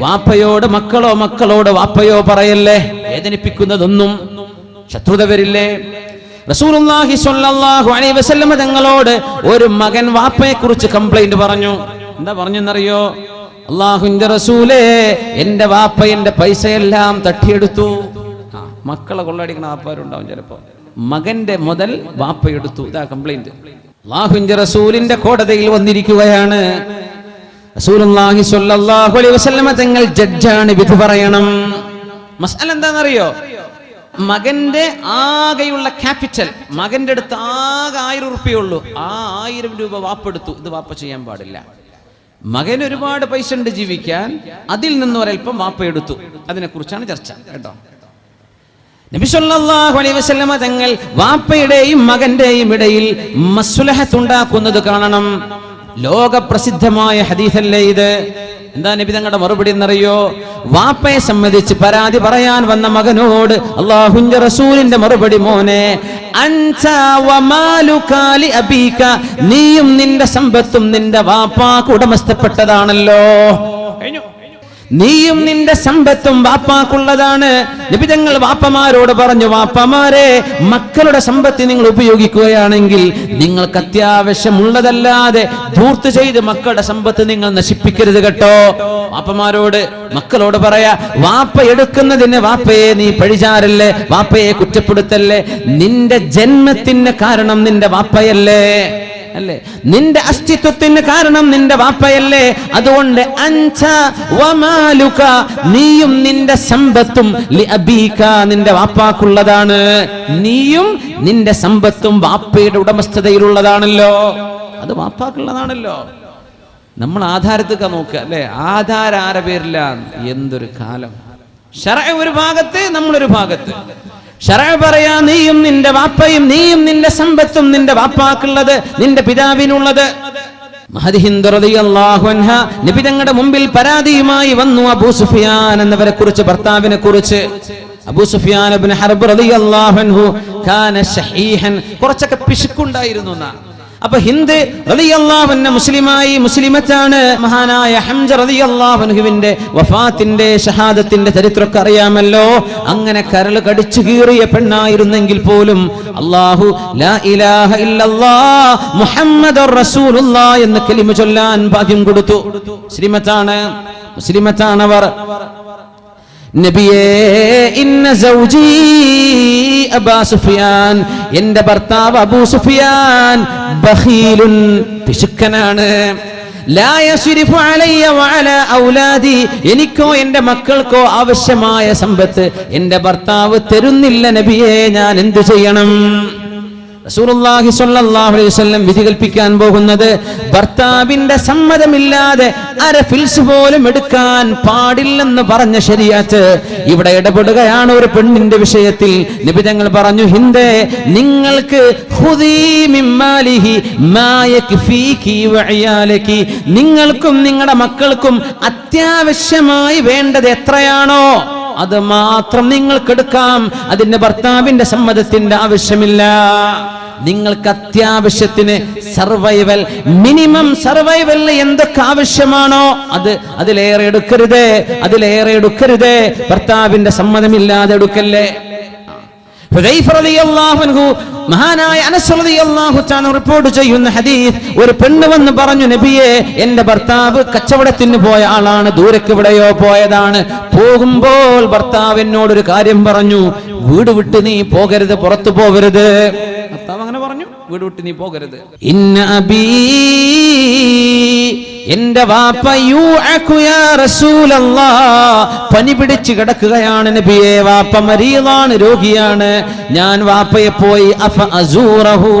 വാപ്പയോട് മക്കളോ മക്കളോട് വാപ്പയോ പറയല്ലേ? വേദനിപ്പിക്കുന്നതൊന്നും ശത്രുത വരില്ലേ റസൂലുള്ളാഹി സ്വല്ലല്ലാഹു അലൈഹി വസല്ലമ തങ്ങളോട് ഒരു മകൻ വാപ്പയെ കുറിച്ച് കംപ്ലൈന്റ് പറഞ്ഞു. എന്താ പറഞ്ഞെന്നറിയോ? അള്ളാഹുവിന്റെ റസൂലേ എന്റെ വാപ്പ എന്റെ പൈസയെല്ലാം തട്ടിയെടുത്തു. മക്കളെ കൊള്ളടിക്കുന്ന വാപ്പാരുണ്ടാവും ചിലപ്പോ. മകന്റെ മുതൽ വാപ്പ എടുത്തു ഇതാ കംപ്ലൈന്റ് അള്ളാഹുവിന്റെ റസൂലിന്റെ കോടതിയിൽ വന്നിരിക്കുകയാണ്. റസൂലുള്ളാഹി സ്വല്ലല്ലാഹു അലൈഹി വസല്ലമ തങ്ങൾ ജഡ്ജാണ് വിധി പറയണം. മസാല എന്താണെന്നറിയോ മകന്റെ ആകെയുള്ള ക്യാപിറ്റൽ മകന്റെ അടുത്ത് ആകെ ആയിരം ഉറുപ്പിയുള്ളൂ ആ ആയിരം രൂപ വാപ്പെടുത്തു. ഇത് വാപ്പ ചെയ്യാൻ പാടില്ല. മകൻ ഒരുപാട് പൈസ ഉണ്ട് ജീവിക്കാൻ. അതിൽ നിന്ന് ഒരൽപ്പം വാപ്പ എടുത്തു. അതിനെക്കുറിച്ചാണ് ചർച്ച. കേട്ടോ? നബി അലൈഹി വസല്ലമ തങ്ങൾ വാപ്പയുടെയും മകന്റെയും ഇടയിൽ മസ്ലഹത്ത് ഉണ്ടാക്കുന്നത് കാണണം. ലോക പ്രസിദ്ധമായ ഹദീസല്ലേ ഇത്? എന്താ നബി തങ്ങളുടെ മറുപടി എന്നറിയോ? വാപ്പയെ സംബന്ധിച്ച് പരാതി പറയാൻ വന്ന മകനോട് അള്ളാഹുന്റെ റസൂലിന്റെ മറുപടി മോനെ നീയും നിന്റെ സമ്പത്തും നിന്റെ വാപ്പാക്ക് ഉടമസ്ഥപ്പെട്ടതാണല്ലോ. നീയും നിന്റെ സമ്പത്തും വാപ്പാക്കുള്ളതാണ്. നിബിതങ്ങൾ വാപ്പമാരോട് പറഞ്ഞു വാപ്പമാരെ മക്കളുടെ സമ്പത്ത് നിങ്ങൾ ഉപയോഗിക്കുകയാണെങ്കിൽ നിങ്ങൾക്ക് അത്യാവശ്യമുള്ളതല്ലാതെ ധൂർത്ത് ചെയ്ത് മക്കളുടെ സമ്പത്ത് നിങ്ങൾ നശിപ്പിക്കരുത് കേട്ടോ. വാപ്പമാരോട് മക്കളോട് പറയാ വാപ്പ എടുക്കുന്നതിന് വാപ്പയെ നീ പഴിചാരല്ലേ? വാപ്പയെ കുറ്റപ്പെടുത്തല്ലേ? നിന്റെ ജന്മത്തിന് കാരണം നിന്റെ വാപ്പയല്ലേ? അല്ലേ? നിന്റെ അസ്തിത്വത്തിന് കാരണം നിന്റെ വാപ്പയല്ലേ? അതുകൊണ്ട് വമാലുക നീയും നിന്റെ സമ്പത്തും നിന്റെ വാപ്പാക്കുള്ളതാണ്. നീയും നിന്റെ സമ്പത്തും വാപ്പയുടെ ഉടമസ്ഥതയിലുള്ളതാണല്ലോ. അത് വാപ്പാക്കുള്ളതാണല്ലോ. നമ്മൾ ആധാരത്തൊക്കെ നോക്കുക അല്ലേ? ആധാര ആരെ പേരില്ല എന്തൊരു കാലം. ഒരു ഭാഗത്ത് നമ്മളൊരു ഭാഗത്ത്. ഷറ പറയാ നീയും നിന്റെ വാപ്പയും നീയും നിന്റെ സമ്പത്തും നിന്റെ വാപ്പാക്കുള്ളത് നിന്റെ പിതാവിനുള്ളത്. നബി തങ്ങളുടെ മുമ്പിൽ പരാതിയുമായി വന്നു അബൂ സുഫിയാൻ എന്നവരെ കുറിച്ച് ഭർത്താവിനെ കുറിച്ച് അബൂ സുഫിയാൻ ഹർബ് റളിയല്ലാഹു അൻഹു കാന കുറച്ചൊക്കെ പിശുക്കുണ്ടായിരുന്നു എന്നാ അപ്പൊ ഹിന്ദ് റതിയല്ലാവന്ന മുസ്ലിമായി മുസ്ലിമത്താണ്. മഹാനായ ഹംജ റളിയല്ലാഹുവിന്റെ വഫാത്തിന്റെ ഷഹാദത്തിന്റെ ചരിത്രമൊക്കെ അറിയാമല്ലോ. അങ്ങനെ കരൾ കടിച്ചു കീറിയ പെണ്ണായിരുന്നെങ്കിൽ പോലും അള്ളാഹു ലാ ഇലാഹ ഇല്ലല്ലാ മുഹമ്മദുർ റസൂലുള്ള എന്ന് കലിമ ചൊല്ലാൻ ഭാഗ്യം കൊടുത്തു. മുസ്ലിമത്താണ് മുസ്ലിമത്താണവർ നബിയേ ഇന്ന സൗജി അബാ സുഫിയാൻ എന്റെ ഭർത്താവ് അബൂ സുഫിയാൻ ബഹീലുൻ പിശുക്കനാണ് എനിക്കോ എന്റെ മക്കൾക്കോ ആവശ്യമായ സമ്പത്ത് എന്റെ ഭർത്താവ് തരുന്നില്ല നബിയെ ഞാൻ എന്തു ചെയ്യണം? റസൂലുള്ളാഹി സ്വല്ലല്ലാഹു അലൈഹി വസല്ലം വിധി കൽപ്പിക്കാൻ പോകുന്നത് ഭർത്താവിന്റെ സമ്മതമില്ലാതെ അര ഫിൽസ് പോലും എടുക്കാൻ പാടില്ലെന്ന് പറഞ്ഞ ശരിയാത്ത് ഇവിടെ ഇടപെടുകയാണ് ഒരു പെണ്ണിന്റെ വിഷയത്തിൽ. നിബിതങ്ങൾ പറഞ്ഞു ഹിന്ദേ നിങ്ങൾക്ക് നിങ്ങൾക്കും നിങ്ങളുടെ മക്കൾക്കും അത്യാവശ്യമായി വേണ്ടത് എത്രയാണോ അത് മാത്രം നിങ്ങൾക്ക് എടുക്കാം അതിന്റെ ഭർത്താവിന്റെ സമ്മതത്തിന്റെ ആവശ്യമില്ല. നിങ്ങൾക്ക് അത്യാവശ്യത്തിന് സർവൈവൽ മിനിമം സർവൈവലിന് എന്തൊക്കെ ആവശ്യമാണോ അത് അതിലേറെ എടുക്കരുത് അതിലേറെ എടുക്കരുത്. ഭർത്താവിന്റെ സമ്മതമില്ലാതെ എടുക്കല്ലേ? മഹാനായ റിപ്പോർട്ട് ചെയ്യുന്ന ഹദീസ് ഒരു പെണ്ണ് വന്ന് പറഞ്ഞു നബിയെ എന്റെ ഭർത്താവ് കച്ചവടത്തിന് പോയ ആളാണ് ദൂരക്ക് പോയതാണ്. പോകുമ്പോൾ ഭർത്താവ് എന്നോടൊരു കാര്യം പറഞ്ഞു വീട് വിട്ട് നീ പോകരുത് പുറത്തു പോകരുത്. വീട് വിട്ട് നീ പോകരുത്. ഇന്ന അബീ എന്റെ വാപ്പ യാ പനി പിടിച്ച് കിടക്കുകയാണ് നബിയെ വാപ്പ മരീതാണ് രോഗിയാണ്. ഞാൻ വാപ്പയെ പോയി അഫ അസൂറഹു.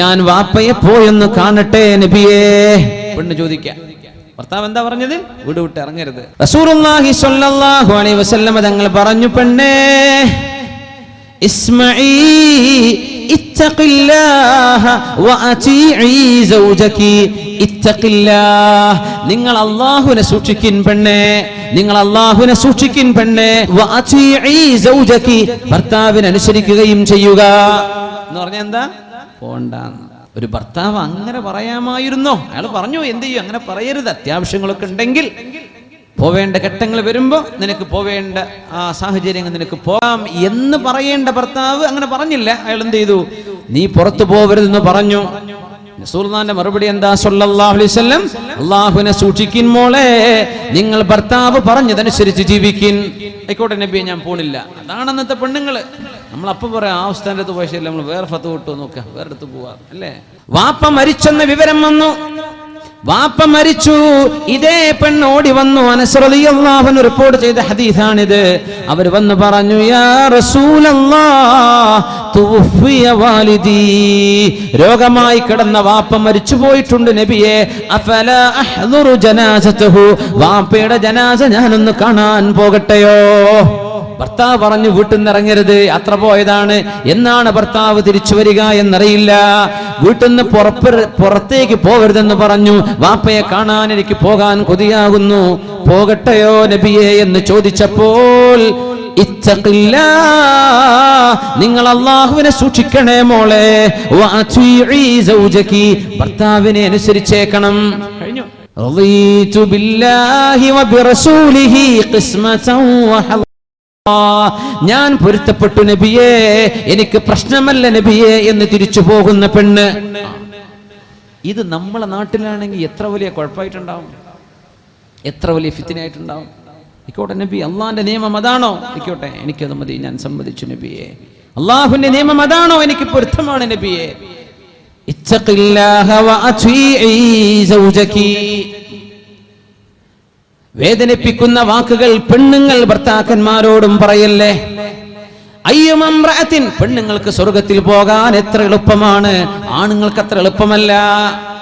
ഞാൻ വാപ്പയെ പോയൊന്ന് കാണട്ടെ നബിയെ. പെണ്ണ് ചോദിക്കാം ഭർത്താവ് എന്താ പറഞ്ഞത്? വീട് വിട്ട് ഇറങ്ങരുത്. റസൂറുല്ലാഹി സ്വല്ലല്ലാഹു അലൈഹി വസല്ലമ തങ്ങൾ പറഞ്ഞു പെണ്ണേ ഇസ്മഈ നിങ്ങൾ അല്ലാഹുവിനെ സൂക്ഷിക്കിൻ പെണ്ണേ. നിങ്ങൾ അല്ലാഹുവിനെ സൂക്ഷിക്കിൻ പെണ്ണേ. ഭർത്താവിനെ അനുസരിക്കുകയും ചെയ്യുക. എന്ന് പറഞ്ഞാൽ എന്താ? പോണ്ടാന്ന്. ഒരു ഭർത്താവ് അങ്ങനെ പറയാമായിരുന്നോ? അയാൾ പറഞ്ഞു എന്ത് ചെയ്യും? അങ്ങനെ പറയരുത്. അത്യാവശ്യങ്ങളൊക്കെ ഉണ്ടെങ്കിൽ പോവേണ്ട ഘട്ടങ്ങൾ വരുമ്പോൾ നിനക്ക് പോവേണ്ട ആ സാഹചര്യങ്ങൾ നിനക്ക് പോകാം എന്ന് പറയേണ്ട ഭർത്താവ് അങ്ങനെ പറഞ്ഞില്ല. അയാൾ എന്ത് ചെയ്തു? നീ പുറത്തു പോകരുതെന്ന് പറഞ്ഞു. റസൂലുള്ളാഹിന്റെ മറുപടി എന്താ? സല്ലല്ലാഹു അലൈഹി വസല്ലം സൂക്ഷിക്കിൻ മോളെ നിങ്ങൾ ഭർത്താവ് പറഞ്ഞതനുസരിച്ച് ജീവിക്കിൻ. ആയിക്കോട്ടെ നബിയെ ഞാൻ പോണില്ല. അതാണ് അന്നത്തെ പെണ്ണുങ്ങൾ. നമ്മൾ അപ്പൊ പറയാം ആ ഉസ്താന്റെ അടുത്ത് ശരി നമ്മൾ വേറെ ഫത്ത് വിട്ടു നോക്കാം വേറെ അടുത്ത് പോവാ അല്ലേ? വാപ്പ മരിച്ചെന്ന വിവരം വന്നു. വാപ്പ മരിച്ചു. ഇതേ പെണ്ണ് ഓടി വന്നു. അനസ്രതിയല്ലാഹൻ റിപ്പോർട്ട് ചെയ്ത ഹദീസാണിത്. അവർ വന്ന് പറഞ്ഞു യാ റസൂലല്ലാ വാലിദി. രോഗമായി കിടന്ന വാപ്പ മരിച്ചു പോയിട്ടുണ്ട് നബിയെ. അഫല ജനാസതഹു. വാപ്പയുടെ ജനാസ ഞാനൊന്ന് കാണാൻ പോകട്ടെയോ? ഭർത്താവ് പറഞ്ഞു വീട്ടിൽ നിന്ന് ഇറങ്ങരുത് യാത്ര പോയതാണ്. എന്നാണ് ഭർത്താവ് തിരിച്ചു വരിക എന്നറിയില്ല. വീട്ടിൽ നിന്ന് പുറത്തേക്ക് പോകരുതെന്ന് പറഞ്ഞു വാപ്പയെ കാണാൻ എനിക്ക് പോകാൻ കൊതിയാകുന്നു പോകട്ടെയോ നബിയെ എന്ന് ചോദിച്ചപ്പോൾ. നിങ്ങൾ അള്ളാഹുവിനെ സൂക്ഷിക്കണേ മോളെ. ഭർത്താവിനെ അനുസരിച്ചേക്കണം കഴിഞ്ഞു ഞാൻ പൊരുത്തപ്പെട്ടു നബിയേ എനിക്ക് പ്രശ്നമല്ല നബിയേ എന്ന് തിരിച്ചു പോകുന്ന പെണ്ണ്. ഇത് നമ്മളെ നാട്ടിലാണെങ്കിൽ എത്ര വലിയ കുഴപ്പമായിട്ടുണ്ടാവും? എത്ര വലിയ ഫിത്തിനായിട്ടുണ്ടാവും ഇക്കോട്ടെ നബി അള്ളാന്റെ നിയമം അതാണോ? ഇക്കോട്ടെ എനിക്കത് മതി ഞാൻ സമ്മതിച്ചു നബിയെ. അള്ളാഹുവിന്റെ നിയമം അതാണോ? എനിക്ക് പൊരുത്തമാണ് നബിയെ. വേദനിപ്പിക്കുന്ന വാക്കുകൾ പെണ്ണുങ്ങൾ ഭർത്താക്കന്മാരോടും പറയല്ലേ? അയ്യമമ്രഅത്തിൻ പെണ്ണുങ്ങൾക്ക് സ്വർഗത്തിൽ പോകാൻ എത്ര എളുപ്പമാണ്? ആണുങ്ങൾക്ക് അത്ര എളുപ്പമല്ല.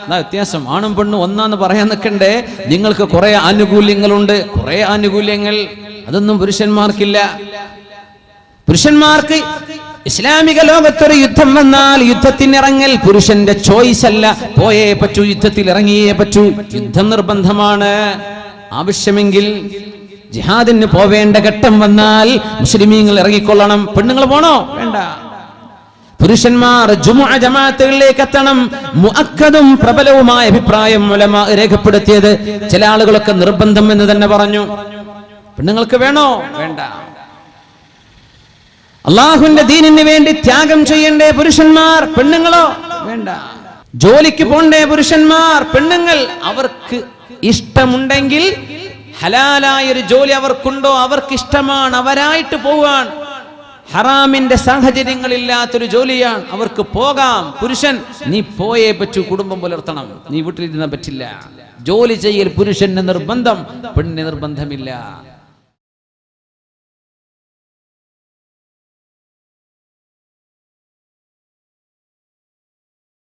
എന്നാ വ്യത്യാസം ആണും പെണ്ണും ഒന്നാന്ന് പറയാൻ നിൽക്കണ്ടേ? നിങ്ങൾക്ക് കുറെ ആനുകൂല്യങ്ങളുണ്ട്. കുറെ ആനുകൂല്യങ്ങൾ. അതൊന്നും പുരുഷന്മാർക്കില്ല. പുരുഷന്മാർക്ക് ഇസ്ലാമിക ലോകത്തൊരു യുദ്ധം വന്നാൽ യുദ്ധത്തിനിറങ്ങൽ പുരുഷന്റെ ചോയ്സ് അല്ല. പോയേ പറ്റൂ യുദ്ധത്തിൽ ഇറങ്ങിയേ പറ്റൂ. യുദ്ധം നിർബന്ധമാണ്. ആവശ്യമെങ്കിൽ ജിഹാദിന് പോവേണ്ട ഘട്ടം വന്നാൽ മുസ്ലിമീങ്ങൾ ഇറങ്ങിക്കൊള്ളണം. പെണ്ണുങ്ങൾ പോണോ? വേണ്ട. പുരുഷന്മാർ ജുമുഅ ജമാഅത്തുകളിലേക്ക് എത്തണം. മുഅക്കദും പ്രബലവുമായ അഭിപ്രായം ഉലമ രേഖപ്പെടുത്തിയത് ചില ആളുകളൊക്കെ നിർബന്ധം എന്ന് തന്നെ പറഞ്ഞു. പെണ്ണുങ്ങൾക്ക് വേണോ? വേണ്ട. അള്ളാഹുവിന്റെ ദീനിന് വേണ്ടി ത്യാഗം ചെയ്യണ്ടേ പുരുഷന്മാർ പെണ്ണുങ്ങളോ? വേണ്ട. ജോലിക്ക് പോണ്ടേ പുരുഷന്മാർ പെണ്ണുങ്ങൾ? അവർക്ക് ഇഷ്ടമുണ്ടെങ്കിൽ ഹലാലായ ഒരു ജോലി അവർക്കുണ്ടോ? അവർക്ക് ഇഷ്ടമാണ് അവരായിട്ട് പോവാൻ ഹറാമിന്റെ സാഹചര്യങ്ങളില്ലാത്തൊരു ജോലിയാണ്. അവർക്ക് പോകാം. പുരുഷൻ നീ പോയേ പറ്റൂ. കുടുംബം പുലർത്തണം. നീ വീട്ടിലിരുന്ന പറ്റില്ല. ജോലി ചെയ്യൽ പുരുഷന് നിർബന്ധം. പെണ്ണിന് നിർബന്ധമില്ല.